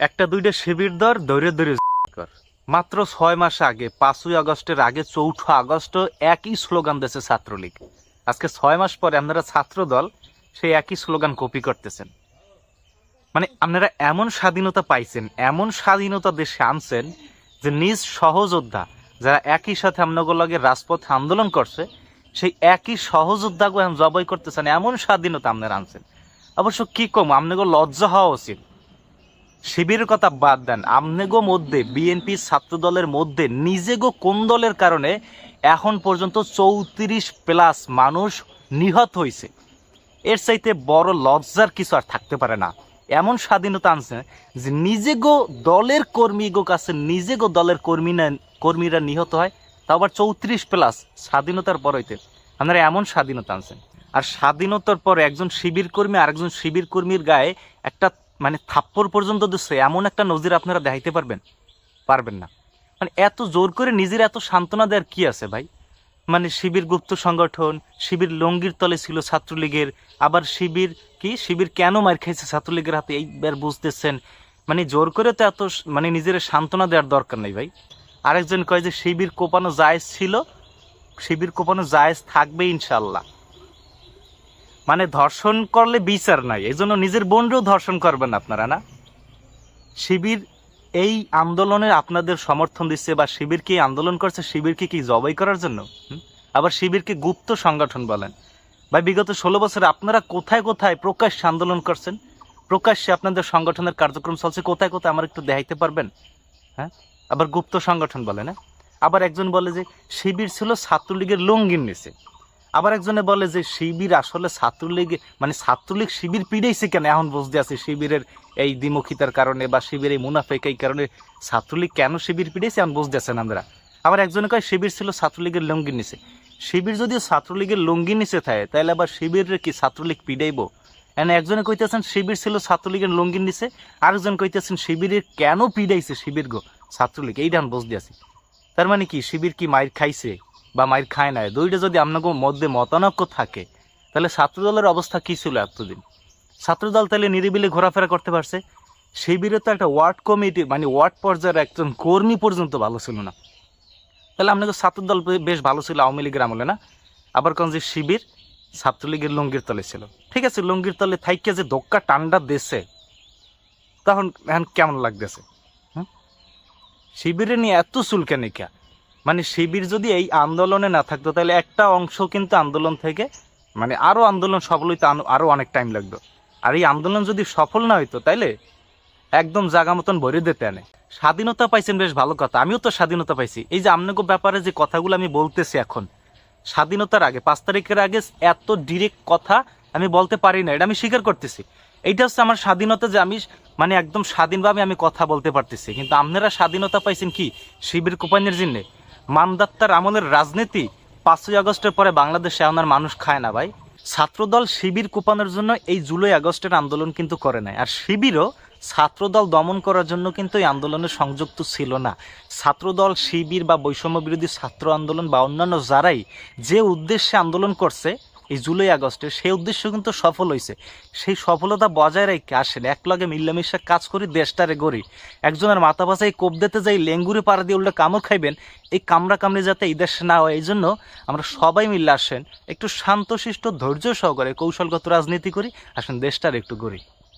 একটা দুইটা শিবির দর দৌড়ে দৌড়ে কর। মাত্র ছয় মাস আগে, পাঁচই আগস্টের আগে, চৌঠা আগস্ট, একই স্লোগান দিয়েছে ছাত্রলীগ। আজকে ছয় মাস পরে আপনারা ছাত্র দল সেই একই স্লোগান কপি করতেছেন। মানে আপনারা এমন স্বাধীনতা পাইছেন, এমন স্বাধীনতা দেশে আনছেন যে নিজ সহযোদ্ধা যারা একই সাথে আপনাদের লগে রাজপথে আন্দোলন করছে, সেই একই সহযোদ্ধাকে জবাই করতেছেন, এমন স্বাধীনতা আপনারা আনছেন। অবশ্য কি কম, আপনাদের লজ্জা হওয়া উচিত। শিবিরের কথা বাদ দেন। আমনেগো মধ্যে, বিএনপি ছাত্র দলের মধ্যে নিজেগো কোন দলের কারণে এখন পর্যন্ত চৌত্রিশ প্লাস মানুষ নিহত হয়েছে? এর চাইতে বড় লজ্জার কিছু আর থাকতে পারে না। এমন স্বাধীনতা আনছে যে নিজেগো দলের কর্মীগো কাছে নিজেগো দলের কর্মী কর্মীরা নিহত হয়, তা আবার চৌত্রিশ প্লাস স্বাধীনতার পর হইতে। আপনারা এমন স্বাধীনতা আনছেন। আর স্বাধীনতার পর একজন শিবির কর্মী আর একজন শিবির কর্মীর গায়ে একটা মানে থাপ্পড় পর্যন্ত দিচ্ছে, এমন একটা নজির আপনারা দেখাইতে পারবেন? পারবেন না। মানে এত জোর করে নিজের এত সান্ত্বনা দেওয়ার কি আছে ভাই? মানে শিবির গুপ্ত সংগঠন, শিবির লঙ্গির তলে ছিল ছাত্রলীগের, আবার শিবির কি? শিবির কেন মার খাইছে ছাত্রলীগের হাতে? এইবার বুঝতেছেন। মানে জোর করে তো এত মানে নিজের সান্ত্বনা দেওয়ার দরকার নেই ভাই। আরেকজন কয় যে, শিবির কোপানো জায়েজ ছিল, শিবির কোপানো জায়েজ থাকবে ইনশাল্লাহ মানে ধর্ষণ করলে বিচার নাই এই জন্য নিজের বোনকেও ধর্ষণ করবেন আপনারা, না? শিবির এই আন্দোলনে আপনাদের সমর্থন দিচ্ছে বা শিবির কি আন্দোলন করছে, শিবিরকে কি জবাই করার জন্য? আবার শিবিরকে গুপ্ত সংগঠন বলেন। বা বিগত ষোলো বছরে আপনারা কোথায় কোথায় প্রকাশ্যে আন্দোলন করছেন? প্রকাশ্যে আপনাদের সংগঠনের কার্যক্রম চলছে, কোথায় কোথায় আমার একটু দেখাইতে পারবেন? হ্যাঁ? আবার গুপ্ত সংগঠন বলে না আবার একজন বলে যে, শিবির ছিল ছাত্রলীগের লঙ্গির নিচে। আবার একজনে বলে যে শিবির আসলে ছাত্রলীগ মানে ছাত্রলীগ শিবির পিড়াইছে কেন? এখন বুঝতে আছে শিবিরের এই দ্বিমুখিতার কারণে বা শিবির এই মুনাফেক এই কারণে ছাত্রলীগ কেন শিবির পিড়াইছে এখন বুঝতে আছেন আমরা আবার একজনে কয়, শিবির ছিল ছাত্রলীগের লঙ্গির নিচে। শিবির যদি ছাত্রলীগের লঙ্গির নিচে থাকে তাহলে আবার শিবিরের কি ছাত্রলীগ পিড়াইবো? এনে একজনে কইতেছেন, শিবির ছিল ছাত্রলীগের লঙ্গির নিচে। আরেকজন কইতেছেন, শিবিরের কেন পিড়াইছে শিবির গো ছাত্রলীগ? এইটা বুঝতে আছি। তার মানে কি, শিবির কি মায়ের খাইছে? বা মায়ের খায় নাই। দুইটা যদি আপনাকে মধ্যে মতানক্য থাকে, তাহলে ছাত্রদলের অবস্থা কী ছিল এতদিন? ছাত্রদল তাহলে নিরিবিলি ঘোরাফেরা করতে পারছে। শিবিরে তো একটা ওয়ার্ড কমিটি মানে ওয়ার্ড পর্যায়ের একজন কর্মী পর্যন্ত ভালো ছিল না। তাহলে আপনাকে ছাত্রদল বেশ ভালো ছিল আওয়ামী লীগের আমলে, না? আবার কোন যে শিবির ছাত্রলীগের লঙ্গির তলে ছিল। ঠিক আছে, লঙ্গির তলে থাইকে যে দোক্কা টান্ডা দেশে, তখন এখন কেমন লাগতেছে? শিবিরে নিয়ে এত চুলকানি কে? মানে শিবির যদি এই আন্দোলনে না থাকতো, তাহলে একটা অংশ কিন্তু আন্দোলন থেকে মানে আরও আন্দোলন সফল হইতে, আনো- আরও অনেক টাইম লাগতো। আর এই আন্দোলন যদি সফল না হইতো, তাইলে একদম জাগা মতন ভরে দিতে আনে। স্বাধীনতা পাইছেন বেশ ভালো কথা, আমিও তো স্বাধীনতা পাইছি। এই যে আপনাকে ব্যাপারে যে কথাগুলো আমি বলতেছি এখন, স্বাধীনতার আগে, পাঁচ তারিখের আগে এত ডিরেক্ট কথা আমি বলতে পারি না, এটা আমি স্বীকার করতেছি। এইটা হচ্ছে আমার স্বাধীনতা যে আমি মানে একদম স্বাধীনভাবে আমি কথা বলতে পারতেছি। কিন্তু আপনারা স্বাধীনতা পাইছেন কি? শিবির কোপাইনের জন্যে। মানদাত্তার আমলের রাজনীতি পাঁচই আগস্টের পরে বাংলাদেশে আনার মানুষ খায় না ভাই। ছাত্রদল শিবির কোপানোর জন্য এই জুলাই আগস্টের আন্দোলন কিন্তু করে নাই। আর শিবিরও ছাত্রদল দমন করার জন্য কিন্তু এই আন্দোলনে সংযুক্ত ছিল না। ছাত্রদল, শিবির বা বৈষম্য বিরোধী ছাত্র আন্দোলন বা অন্যান্য যারাই যে উদ্দেশ্যে আন্দোলন করছে এই জুলাই আগস্টে সেই উদ্দেশ্য কিন্তু সফল হয়েছে সেই সফলতা বজায় রেখে আসেন, এক লগে মিল্লামিশা কাজ করি দেশটারে গড়ি। একজনের মাথা বাসায় কোপ দিতে যাই লেঙ্গুরে পাড়া দিয়ে উল্লে কামড় খাইবেন, এই কামড়া কামড়ে যাতে এই দেশে না হয়, এই জন্য আমরা সবাই মিল্লা আসেন, একটু শান্তশিষ্ট, ধৈর্য সহকারে কৌশলগত রাজনীতি করি, আসেন দেশটার একটু গড়ি।